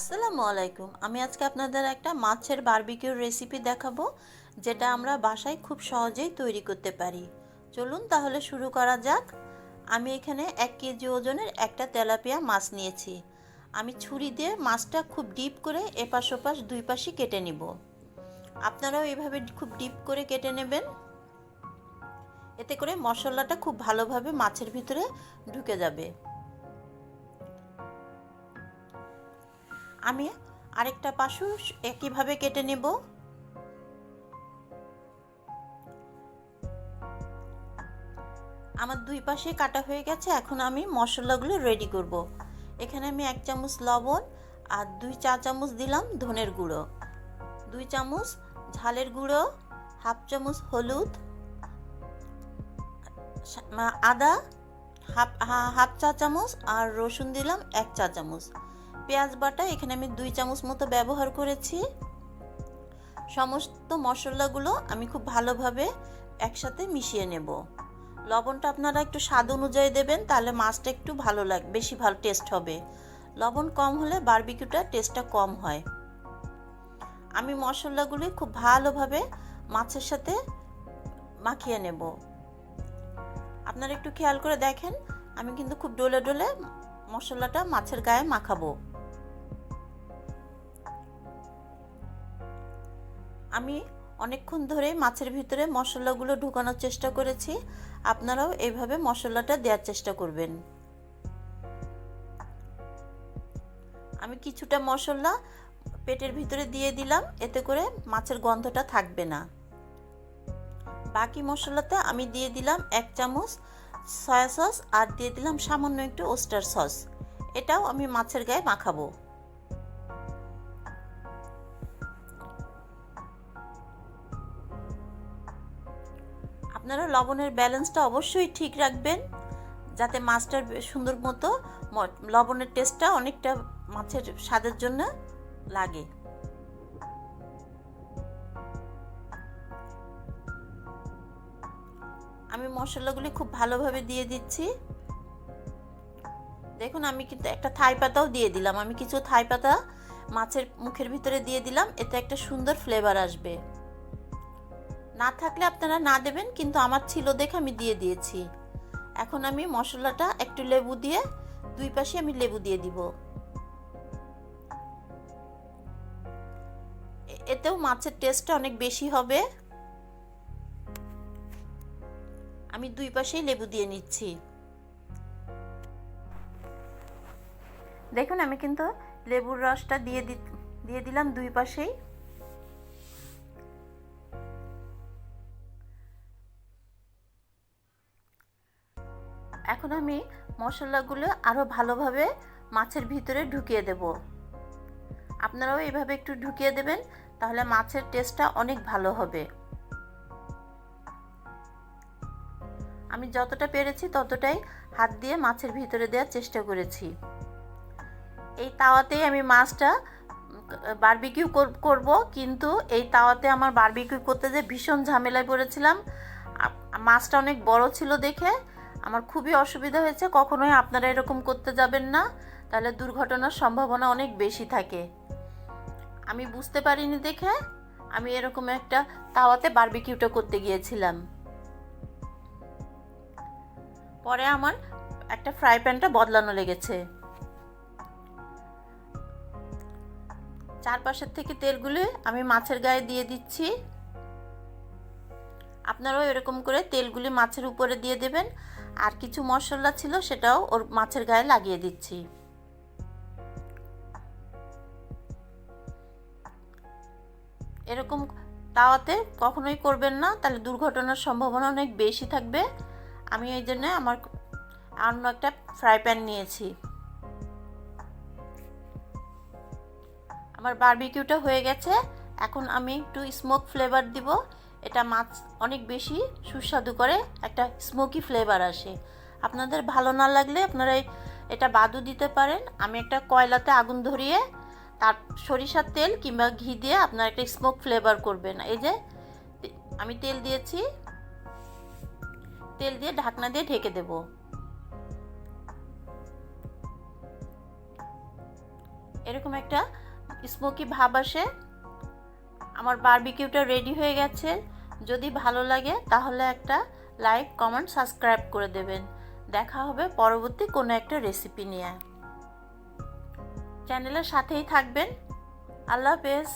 আসসালামু আলাইকুম আমি আজকে আপনাদের একটা মাছের বারবিকিউর রেসিপি দেখাবো, যেটা আমরা বাসায় খুব সহজেই তৈরি করতে পারি। চলুন তাহলে শুরু করা যাক। আমি এখানে এক কেজি ওজনের একটা তেলাপিয়া মাছ নিয়েছি। আমি ছুরি দিয়ে মাছটা খুব ডিপ করে এপাশ ওপাশ দুই পাশই কেটে নিব। আপনারাও এভাবে খুব ডিপ করে কেটে নেবেন। এতে করে মশলাটা খুব ভালোভাবে মাছের ভিতরে ঢুকে যাবে। আমি আরেকটা পাশু একইভাবে কেটে নেব? আমার দুই পাশে কাটা হয়ে গেছে, এখন আমি মশলাগুলো রেডি করব। এখানে আমি এক চামচ লবণ আর দুই চা চামচ দিলাম ধনের গুঁড়ো। দুই চামচ ঝালের গুঁড়ো, হাফ চামচ হলুদ, আদা, হাফ হাফ চা চামচ আর রসুন দিলাম এক চা চামচ। পেঁয়াজ বাটা, এখানে আমি দুই চামচ মতো ব্যবহার করেছি। সমস্ত মশলাগুলো আমি খুব ভালোভাবে একসাথে মিশিয়ে নেব। লবণটা আপনারা একটু স্বাদ অনুযায়ী দেবেন, তাহলে মাছটা একটু ভালো লাগ, বেশি ভালো টেস্ট হবে। লবণ কম হলে বারবিকিউটা টেস্টটা কম হয়। আমি মশলাগুলি খুব ভালোভাবে মাছের সাথে মাখিয়ে নেব। আপনারা একটু খেয়াল করে দেখেন, আমি কিন্তু খুব ডলে ডলে মশলাটা মাছের গায়ে মাখাবো। আমি অনেকক্ষণ ধরে মাছের ভিতরে মশলাগুলো ঢুকানোর চেষ্টা করেছি। আপনারাও এইভাবে মশলাটা দেওয়ার চেষ্টা করবেন। আমি কিছুটা মশলা পেটের ভিতরে দিয়ে দিলাম, এতে করে মাছের গন্ধটা থাকবে না। বাকি মশলাতে আমি দিয়ে দিলাম এক চামচ সয়া সস আর দিয়ে দিলাম সামান্য একটু ওস্টার সস। এটাও আমি মাছের গায়ে মাখাবো। আপনারা লবণের ব্যালেন্সটা অবশ্যই ঠিক রাখবেন, যাতে মাছটার সুন্দর মতো লবণের টেস্টটা অনেকটা মাছের স্বাদের জন্য লাগে। আমি মশলাগুলি খুব ভালোভাবে দিয়ে দিচ্ছি। দেখুন, আমি কিন্তু একটা থাই পাতাও দিয়ে দিলাম। আমি কিছু থাই পাতা মাছের মুখের ভিতরে দিয়ে দিলাম, এতে একটা সুন্দর ফ্লেভার আসবে। না থাকলে আপনারা না দেবেন, কিন্তু আমার ছিল দেখে আমি দিয়ে দিয়েছি। এখন আমি মশলাটা একটু লেবু দিয়ে, দুই পাশে আমি লেবু দিয়ে দিব। এতেও মাছের টেস্টটা অনেক বেশি হবে। আমি দুই পাশেই লেবু দিয়ে নিচ্ছি। দেখুন, আমি কিন্তু লেবুর রসটা দিয়ে দিয়ে দিলাম দুই পাশেই। এখন আমি মশলাগুলো আরও ভালোভাবে মাছের ভিতরে ঢুকিয়ে দেব। আপনারাও এইভাবে একটু ঢুকিয়ে দেবেন, তাহলে মাছের টেস্টটা অনেক ভালো হবে। আমি যতটা পেরেছি ততটাই হাত দিয়ে মাছের ভিতরে দেওয়ার চেষ্টা করেছি। এই তাওয়াতেই আমি মাছটা বারবিকিউ করব, কিন্তু এই তাওয়াতে আমার বারবিকিউ করতে যে ভীষণ ঝামেলায় পড়েছিলাম মাছটা অনেক বড় ছিল দেখে আমার খুবই অসুবিধা হয়েছে, কখনোই আপনারা এরকম করতে যাবেন না। তাহলে দুর্ঘটনার সম্ভাবনা অনেক বেশি থাকে। আমি বুঝতে পারিনি দেখে, আমি এরকম একটা তাওয়াতে বারবিকিউটা করতে গিয়েছিলাম। পরে আমার একটা ফ্রাই প্যানটা বদলানো লেগেছে। চারপাশের থেকে তেলগুলো আমি মাছের গায়ে দিয়ে দিচ্ছি। আপনারাও এরকম করে তেলগুলি মাছের উপরে দিয়ে দেবেন। আর কিছু মশলা ছিল সেটাও ওর মাছের গায়ে লাগিয়ে দিচ্ছি। এরকম তাওয়াতে কখনোই করবেন না, তাহলে দুর্ঘটনার সম্ভাবনা অনেক বেশি থাকবে। আমি এই জন্য আমার অন্য একটা ফ্রাই প্যান নিয়েছি। আমার বারবিকিউটা হয়ে গেছে। এখন আমি একটু স্মোক ফ্লেভার দিব। এটা মাছ অনেক বেশি সুস্বাদু করে, একটা স্মোকি ফ্লেভার আসে। আপনাদের ভালো না লাগলে আপনারা এটা বাদু দিতে পারেন। আমি একটা কয়লাতে আগুন ধরিয়ে, তার সরিষার তেল কিংবা ঘি দিয়ে আপনার একটা স্মোক ফ্লেভার করবেন। এই যে, আমি তেল দিয়েছি। তেল দিয়ে ঢাকনা দিয়ে ঢেকে দেব। এরকম একটা স্মোকি ভাব আসে। আমার বারবিকিউটা রেডি হয়ে গেছে। যদি ভালো লাগে, তাহলে একটা লাইক কমেন্ট সাবস্ক্রাইব করে দেবেন। দেখা হবে পরবর্তী কোনো একটা রেসিপি নিয়ে। চ্যানেলের সাথেই থাকবেন। আল্লাহ হাফেজ।